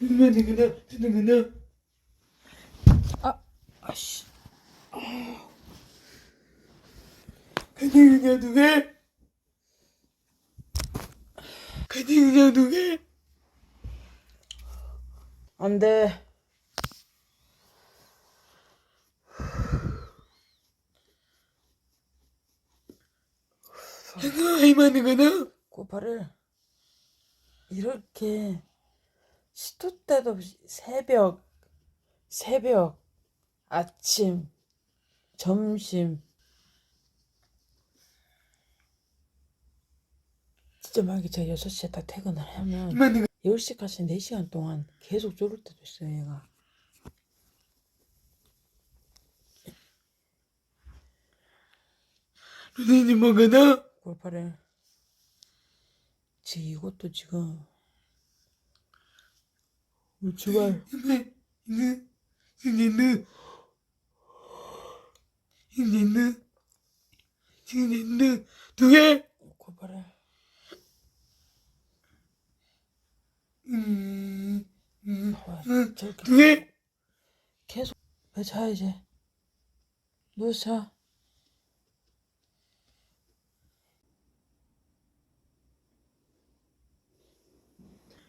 눈만 되구나 되는구나 아, 아씨. 가능이냐 누가 가능이냐 누가 안 돼. 이만한 거나 고파를 이렇게 시도 때도 없이 새벽, 새벽, 아침, 점심. 진짜 만약에 제가 6시에 다 퇴근을 하면 이만한 거 10시까지 4시간 동안 계속 졸을 때도 있어요, 얘가. 선생님 뭐가 나 골파를. 지금 이것도 지금 이는 이는 이는 누가 골파를 음 음, 봐봐. 음, 저렇게 누가 계속. 왜자 이제? 누워서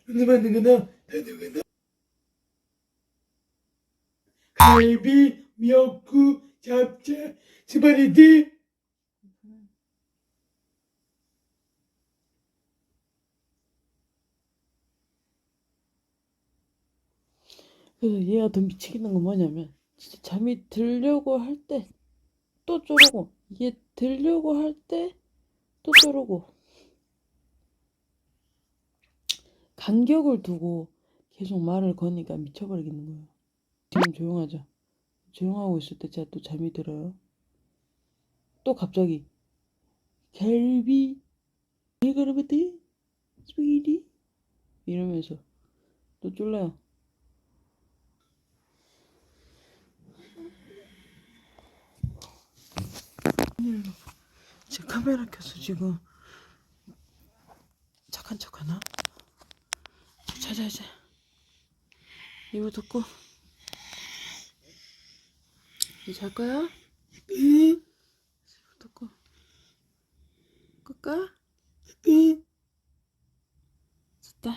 자 이만한 거나 다는 거나 갈비 미역국 잡채 스파게티 그래서 얘가 더 미치겠는 건 뭐냐면 진짜 잠이 들려고 할 때 또 쪼르고 얘 들려고 할 때 또 쪼르고 간격을 두고 계속 말을 거니까 미쳐버리겠는 거예요. 지금 조용하죠. 조용하고 있을 때 제가 또 잠이 들어요. 또 갑자기 갤비 베가르베티 스피디 이러면서 또 쫄라요. 지금 카메라 켜서 지금 착한 척 하나? 자자 이제 이거 듣고 이제 잘 거야? 응? 듣고 끌까? 응? 됐다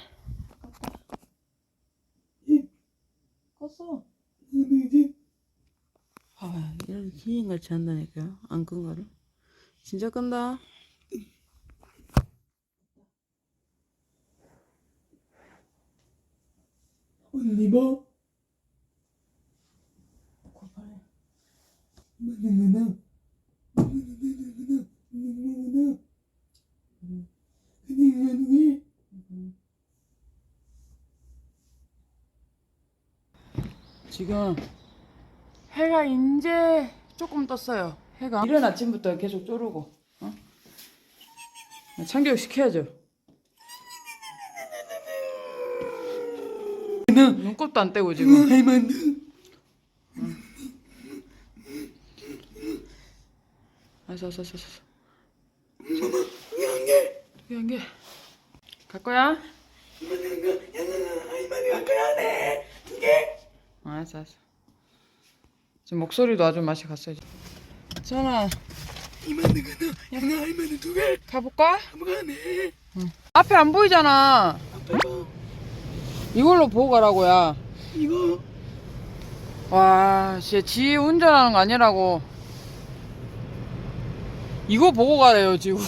껐어 이제 아 이런 희인같이 한다니까요 안 끈 거를 진짜 끈다 언니 뭐 고파래 이만한 거나 이만한 거나 이만한 거나 그냥 누가 지금 해가 이제 조금 떴어요. 해가 이른 아침부터 계속 쪼르고 어? 참교육 시켜야죠. 눈곱도 안 떼고 지금. 이만한 알았어, 알았어, 알았어. 알았어. 양게 여기 한 개. 갈 거야? 이만한 거 양아 이만한 거 거야 네 두개 어, 알았어, 알았어. 지금 목소리도 아주 맛이 갔어요. 전아, 이만한 거나 양아 이만한 두개 가볼까? 가네 앞에 안 보이잖아. 봐 이걸로 보고 가라고 야. 이거 와, 진짜 지 운전하는 거 아니라고. 이거 보고 가래요, 지금.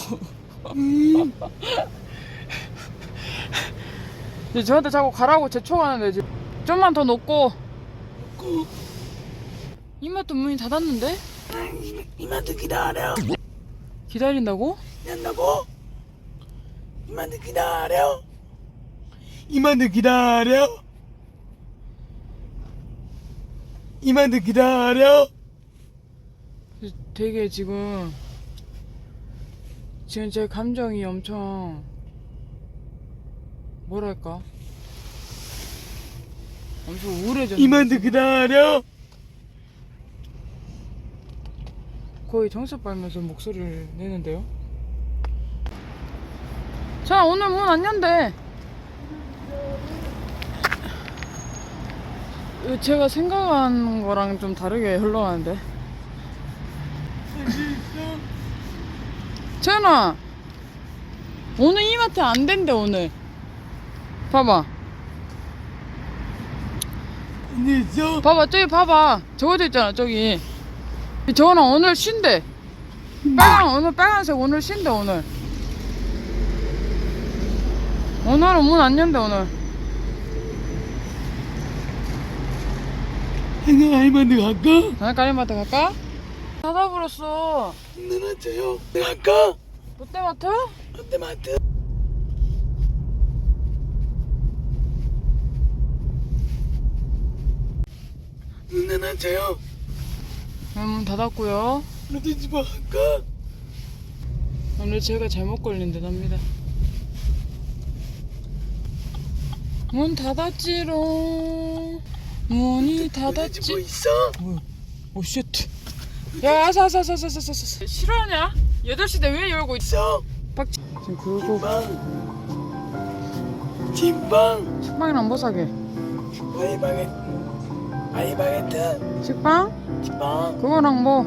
저한테 자꾸 가라고 재촉하는데 지금. 좀만 더 놓고. 꼭 이마트 문이 닫았는데? 이만한 기다려 기다린다고? 된다고 이만한 기다려 이만한 기다려 이만한 기다려 되게 지금 지금 제 감정이 엄청 뭐랄까? 엄청 우울해졌어 이만한 기다려! 거의 정수 빨면서 목소리를 내는데요? 자 오늘 문 안 연대. 제가 생각한 거랑 좀 다르게 흘러가는데. 채연아, 오늘 이마트 안 된대 오늘. 봐봐, 언니 있어? 봐봐 저기 봐봐. 저거도 있잖아 저기. 저거는 오늘 쉰대. 빨강 오늘 빨간색 오늘 쉰대 오늘. 오늘은 문 안 연대 오늘. 내가 할머니 갈까? 이마트 갈까? 닫아버렸어. 누나줘요 내가 갈까? 롯데마트? 롯데마트 누나줘요 네, 문 닫았고요. 롯데집 갈까? 오늘 제가 잘못 걸린 듯 합니다. 문 닫았지롱. 문이 닫았지. 뭐 있어? 뭐야? 오 쉣. 야, 아사, 아사, 아사, 아사, 아사, 아사. 싫어하냐? 8시 때왜 열고 있어? 박 지금 그거 찐빵 찐빵 식빵이랑 뭐 사게? 바이바게트 바이바게트 식빵? 찐빵 그거랑 뭐?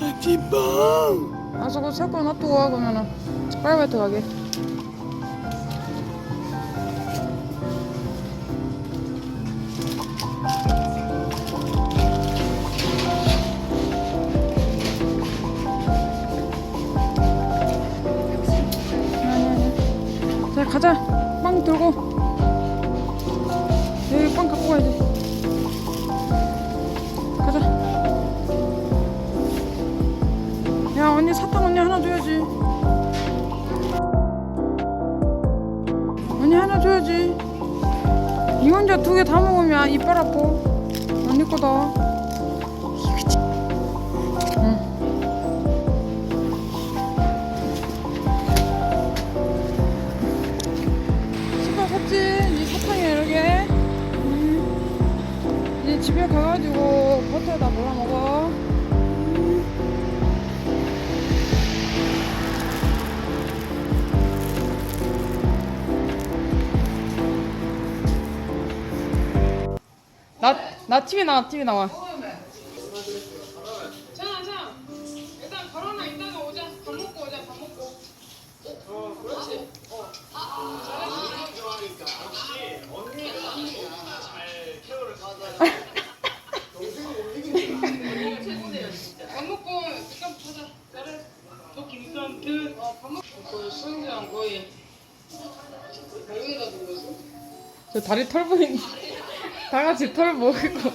아 찐빵 아서 그거 새거 놔두고 가 그러면은 빨리바이트 가게. 가자. 빵 들고. 여기 빵 갖고 가야지. 가자. 야 언니 사탕 언니 하나 줘야지 언니 하나 줘야지 이 혼자 두 개 다 먹으면 이빨 아파 언니 거다 이제 집에 가가지고 버터에다 몰아 먹어 나, 나 TV 나와, TV 나와. 거의 다리 털 보이니? 다 같이 털 먹을 거.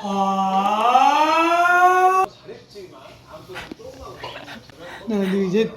아. 나도 이제